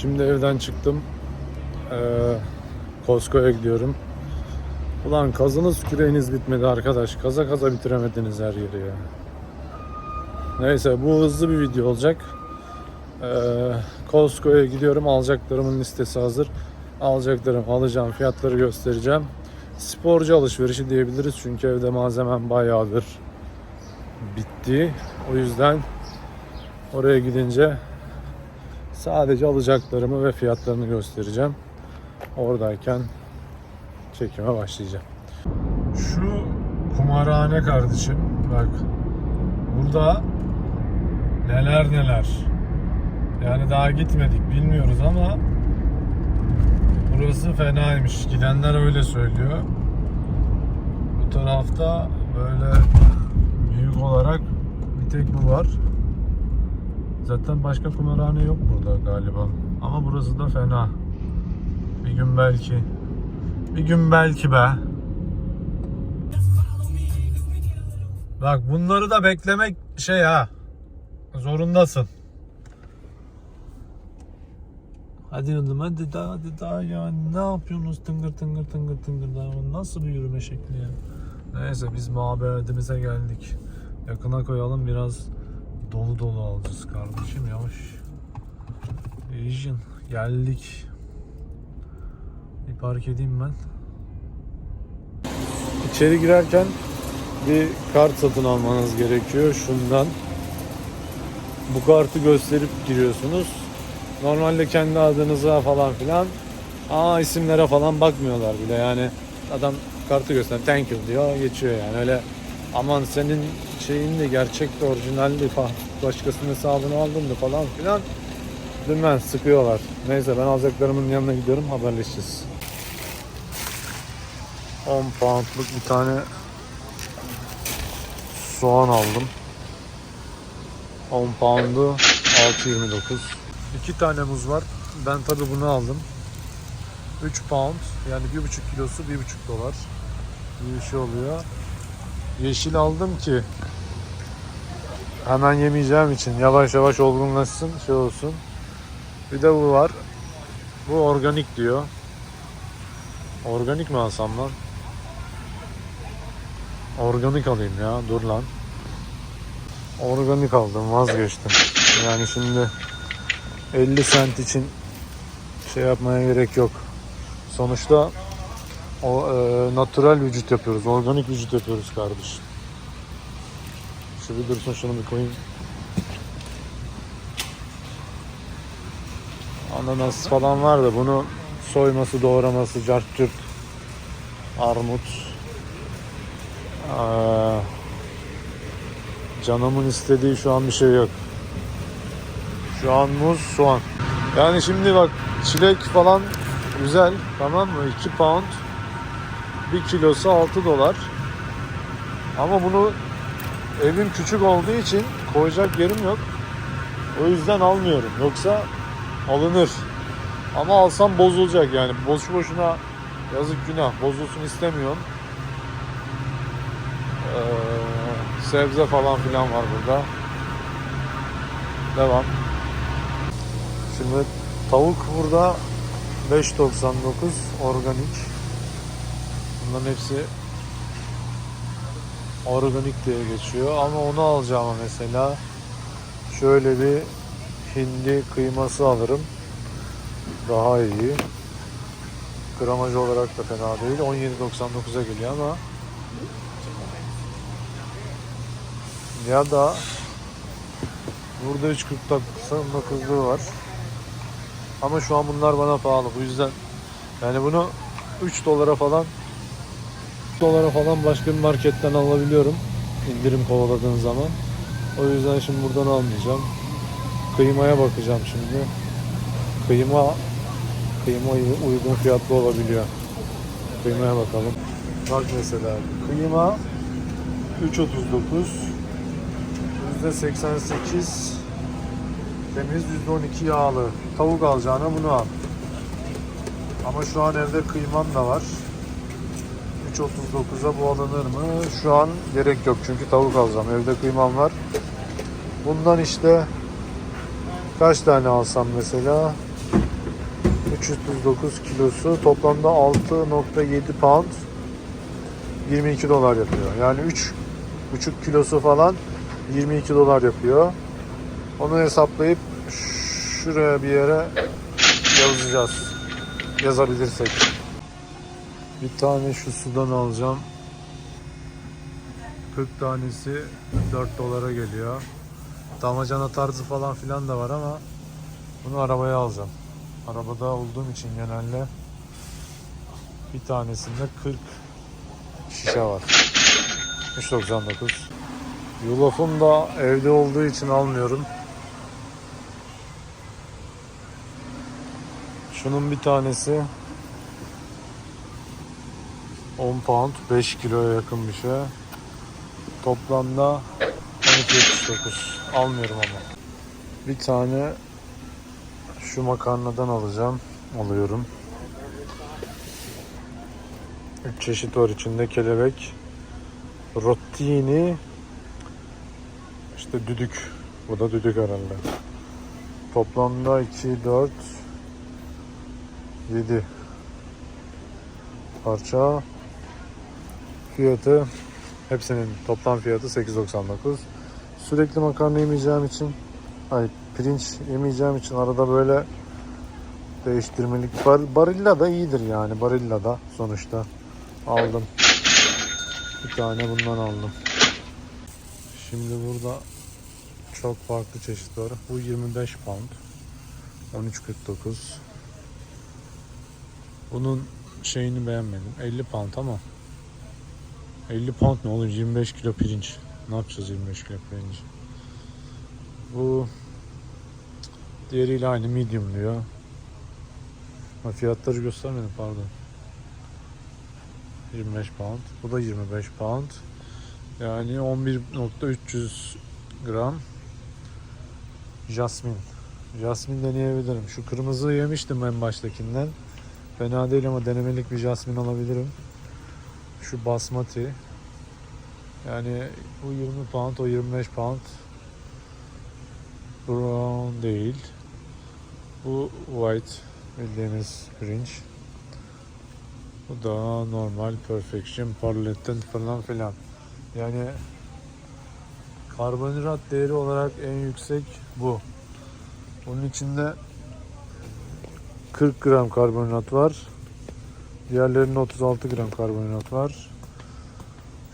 Şimdi evden çıktım. Ee, Costco'ya gidiyorum. Ulan kazınız küreğiniz bitmedi arkadaş. Kaza kaza bitiremediniz her yeri ya. Neyse bu hızlı bir video olacak. Ee, Costco'ya gidiyorum. Alacaklarımın listesi hazır. Alacaklarım alacağım fiyatları göstereceğim. Sporcu alışverişi diyebiliriz çünkü evde malzemem bayağıdır bitti. O yüzden oraya gidince sadece alacaklarımı ve fiyatlarını göstereceğim. Oradayken çekime başlayacağım. Şu kumarhane kardeşim bak burada neler neler yani daha gitmedik bilmiyoruz ama burası fenaymış. Gidenler öyle söylüyor. Bu tarafta böyle büyük olarak bir tek bu var. Zaten başka kumarhane yok burada galiba. Ama burası da fena. Bir gün belki. Bir gün belki be. Bak bunları da beklemek şey ha. Zorundasın. Hadi oğlum hadi daha hadi daha ya ne yapıyorsunuz tıngır tıngır tıngır tıngır daha nasıl bir yürüme şekli ya. Neyse biz mabedimize geldik. Yakına koyalım biraz dolu dolu alacağız kardeşim yavaş. Asian geldik. Bir park edeyim ben. İçeri girerken bir kart satın almanız gerekiyor şundan. Bu kartı gösterip giriyorsunuz. Normalde kendi adınıza falan filan Aa isimlere falan bakmıyorlar bile yani adam kartı göster thank you diyor geçiyor yani öyle aman senin şeyin de gerçek de orijinal de fa- başkasının hesabını aldın da falan filan dümen sıkıyorlar. Neyse ben alacaklarımın yanına gidiyorum haberleşeceğiz. 10 poundluk bir tane soğan aldım. 10 poundu 6.29. İki tane muz var. Ben tabi bunu aldım. 3 pound yani 1,5 kilosu 1,5 dolar bir şey oluyor. Yeşil aldım ki hemen yemeyeceğim için yavaş yavaş olgunlaşsın şey olsun. Bir de bu var. Bu organik diyor. Organik mi alsam lan? Organik alayım ya. Dur lan. Organik aldım. Vazgeçtim. Yani şimdi 50 sent için şey yapmaya gerek yok. Sonuçta o e, natural vücut yapıyoruz. Organik vücut yapıyoruz kardeşim. Şu bir dursun şunu bir koyayım. Ananas falan var da bunu soyması, doğraması, cart cürt, armut, Aa, canımın istediği şu an bir şey yok. Şu an muz, soğan. Yani şimdi bak çilek falan güzel tamam mı? 2 pound. 1 kilosu 6 dolar. Ama bunu evim küçük olduğu için koyacak yerim yok. O yüzden almıyorum. Yoksa alınır. Ama alsam bozulacak yani. Boş boşuna yazık günah. Bozulsun istemiyorum. Ee, sebze falan filan var burada. Devam. Şimdi tavuk burada 5.99 organik. Bunların hepsi organik diye geçiyor ama onu alacağım mesela şöyle bir hindi kıyması alırım. Daha iyi. Gramaj olarak da fena değil. 17.99'a geliyor ama ya da burada 3.49'luğu var. Ama şu an bunlar bana pahalı. Bu yüzden yani bunu 3 dolara falan 3 dolara falan başka bir marketten alabiliyorum. indirim kovaladığın zaman. O yüzden şimdi buradan almayacağım. Kıymaya bakacağım şimdi. Kıyma kıyma uygun fiyatlı olabiliyor. Kıymaya bakalım. Bak mesela kıyma 3.39 %88 temiz %12 yağlı. Tavuk alacağına bunu al. Ama şu an evde kıymam da var. 3.39'a bu alınır mı? Şu an gerek yok çünkü tavuk alacağım. Evde kıymam var. Bundan işte kaç tane alsam mesela? 339 kilosu toplamda 6.7 pound 22 dolar yapıyor. Yani 3,5 kilosu falan 22 dolar yapıyor. Onu hesaplayıp şuraya bir yere yazacağız. Yazabilirsek. Bir tane şu sudan alacağım. 40 tanesi 4 dolara geliyor. Damacana tarzı falan filan da var ama bunu arabaya alacağım. Arabada olduğum için genelde bir tanesinde 40 şişe var. 3.99. Yulafım da evde olduğu için almıyorum. Şunun bir tanesi 10 pound 5 kiloya yakın bir şey. Toplamda 12.79. Almıyorum ama. Bir tane şu makarnadan alacağım. Alıyorum. Üç çeşit var içinde kelebek, rotini, işte düdük. Bu da düdük herhalde. Toplamda 2, 4, 7 parça. Fiyatı hepsinin toplam fiyatı 8.99. Sürekli makarna yemeyeceğim için ay pirinç yemeyeceğim için arada böyle değiştirmelik bar, barilla da iyidir yani barilla da sonuçta aldım. Bir tane bundan aldım. Şimdi burada çok farklı çeşit var. Bu 25 pound. 13.49. Bunun şeyini beğenmedim. 50 pound ama 50 pound ne olur 25 kilo pirinç. Ne yapacağız 25 kilo pirinç? Bu diğeriyle aynı medium diyor. Ha, fiyatları göstermedim pardon. 25 pound. Bu da 25 pound. Yani 11.300 gram jasmin. Jasmin deneyebilirim. Şu kırmızı yemiştim en baştakinden. Fena değil ama denemelik bir jasmin alabilirim. Şu basmati. Yani bu 20 pound, o 25 pound. Brown değil. Bu white bildiğimiz pirinç. Bu da normal perfection parletten falan filan. Yani karbonhidrat değeri olarak en yüksek bu. Bunun içinde 40 gram karbonhidrat var. Diğerlerinde 36 gram karbonhidrat var.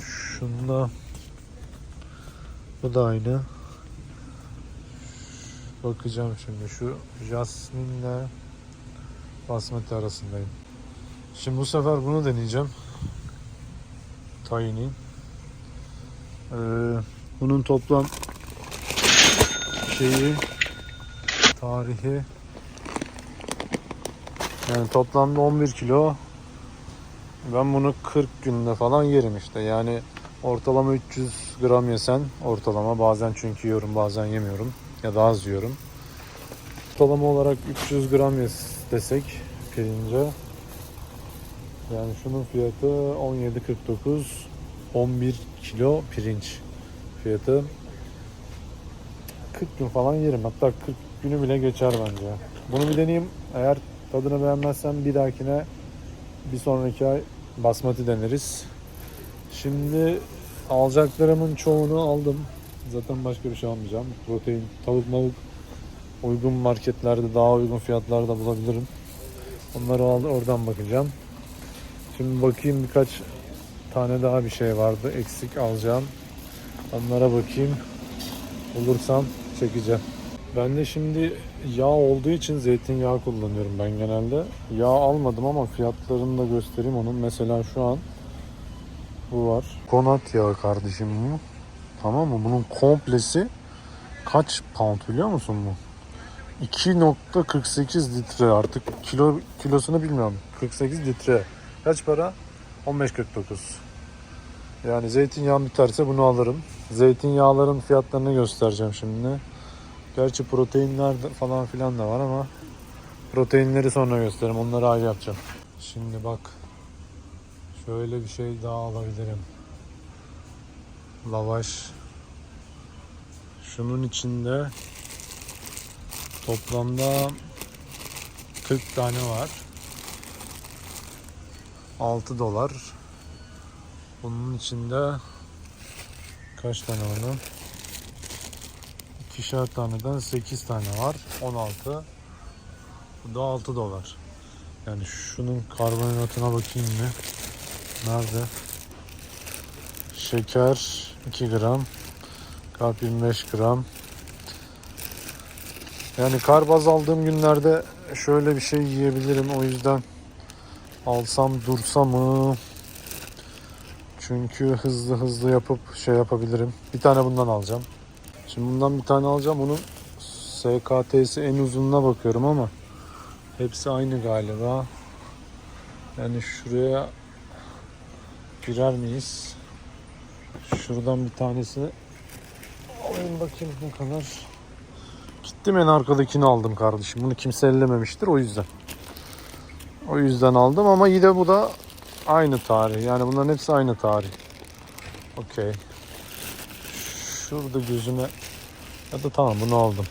Şunda bu da aynı. Bakacağım şimdi şu jasminle basmati arasındayım. Şimdi bu sefer bunu deneyeceğim. Tiny. Ee, bunun toplam şeyi tarihi yani toplamda 11 kilo ben bunu 40 günde falan yerim işte. Yani ortalama 300 gram yesen ortalama bazen çünkü yiyorum bazen yemiyorum ya da az yiyorum. Ortalama olarak 300 gram yes desek pirince yani şunun fiyatı 17.49 11 kilo pirinç fiyatı. 40 gün falan yerim. Hatta 40 günü bile geçer bence. Bunu bir deneyeyim. Eğer tadını beğenmezsem bir dahakine bir sonraki ay basmati deneriz şimdi alacaklarımın çoğunu aldım zaten başka bir şey almayacağım protein tavuk mavuk uygun marketlerde daha uygun fiyatlarda bulabilirim onları al oradan bakacağım Şimdi bakayım birkaç tane daha bir şey vardı. Eksik alacağım. Onlara bakayım. Bulursam çekeceğim. Ben de şimdi yağ olduğu için zeytinyağı kullanıyorum ben genelde. Yağ almadım ama fiyatlarını da göstereyim onun. Mesela şu an bu var. Konat yağı kardeşim bu. Tamam mı? Bunun komplesi kaç pound biliyor musun bu? 2.48 litre artık kilo kilosunu bilmiyorum. 48 litre. Kaç para? 15.49. Yani zeytinyağım biterse bunu alırım. Zeytinyağların fiyatlarını göstereceğim şimdi. Gerçi proteinler falan filan da var ama proteinleri sonra gösteririm. Onları ayrı yapacağım. Şimdi bak. Şöyle bir şey daha alabilirim. Lavaş. Şunun içinde toplamda 40 tane var. 6 dolar. Bunun içinde kaç tane var? İkişer taneden 8 tane var. 16. Bu da 6 dolar. Yani şunun karbonhidratına bakayım mı? Nerede? Şeker 2 gram. Kap 25 gram. Yani karb aldığım günlerde şöyle bir şey yiyebilirim. O yüzden alsam dursa mı? Çünkü hızlı hızlı yapıp şey yapabilirim. Bir tane bundan alacağım. Şimdi bundan bir tane alacağım. Bunun SKT'si en uzununa bakıyorum ama hepsi aynı galiba. Yani şuraya girer miyiz? Şuradan bir tanesini alayım bakayım ne kadar. Gittim en arkadakini aldım kardeşim. Bunu kimse ellememiştir o yüzden. O yüzden aldım ama yine bu da aynı tarih. Yani bunların hepsi aynı tarih. Okey. Şurada gözüme ya da tamam bunu aldım.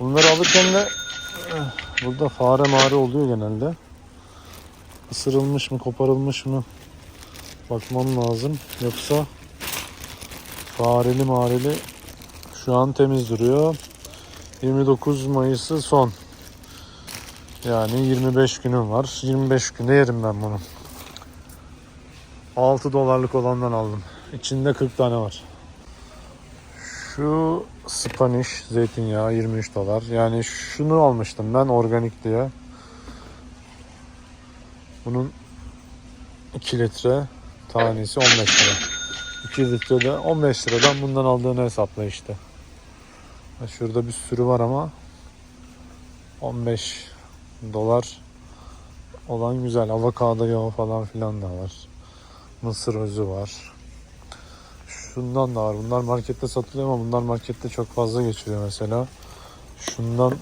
Bunları alırken de eh, burada fare mare oluyor genelde. Isırılmış mı koparılmış mı bakmam lazım. Yoksa fareli mareli şu an temiz duruyor. 29 Mayıs'ı son. Yani 25 günüm var. 25 günde yerim ben bunu. 6 dolarlık olandan aldım. İçinde 40 tane var. Şu Spanish zeytinyağı 23 dolar. Yani şunu almıştım ben organik diye. Bunun 2 litre tanesi 15 lira. 2 litre de 15 liradan bundan aldığını hesapla işte. Şurada bir sürü var ama 15 dolar olan güzel. Avokado yağı falan filan da var. Mısır özü var. Şundan da var. Bunlar markette satılıyor ama bunlar markette çok fazla geçiyor mesela. Şundan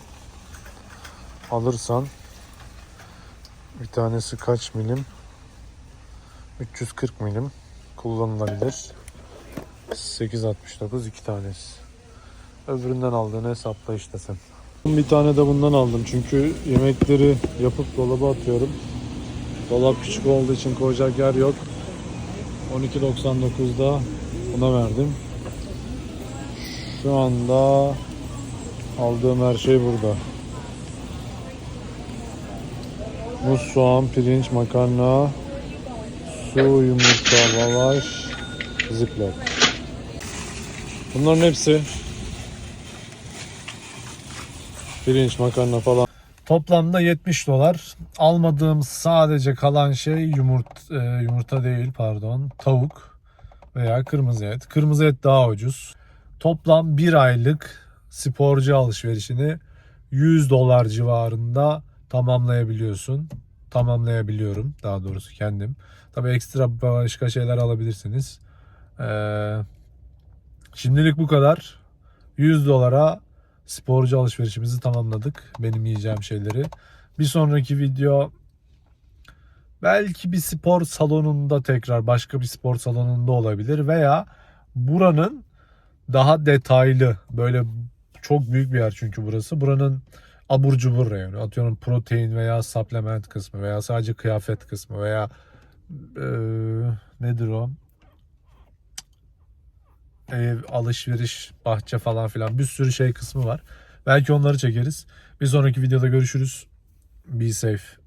alırsan bir tanesi kaç milim? 340 milim kullanılabilir. 8.69 iki tanesi. Öbüründen aldığını hesapla işte sen. Bir tane de bundan aldım çünkü yemekleri yapıp dolaba atıyorum. Dolap küçük olduğu için koyacak yer yok. 12.99'da buna verdim. Şu anda aldığım her şey burada. Muz, soğan, pirinç, makarna, su, yumurta, lavaş, ziplock. Bunların hepsi pirinç, makarna falan. Toplamda 70 dolar. Almadığım sadece kalan şey yumurta, yumurta değil pardon tavuk veya kırmızı et. Kırmızı et daha ucuz. Toplam bir aylık sporcu alışverişini 100 dolar civarında tamamlayabiliyorsun. Tamamlayabiliyorum daha doğrusu kendim. Tabii ekstra başka şeyler alabilirsiniz. Ee, şimdilik bu kadar. 100 dolara sporcu alışverişimizi tamamladık. Benim yiyeceğim şeyleri. Bir sonraki video belki bir spor salonunda tekrar başka bir spor salonunda olabilir veya buranın daha detaylı böyle çok büyük bir yer çünkü burası. Buranın abur cubur reyonu. Atıyorum protein veya supplement kısmı veya sadece kıyafet kısmı veya eee, nedir o? ev, alışveriş, bahçe falan filan bir sürü şey kısmı var. Belki onları çekeriz. Bir sonraki videoda görüşürüz. Be safe.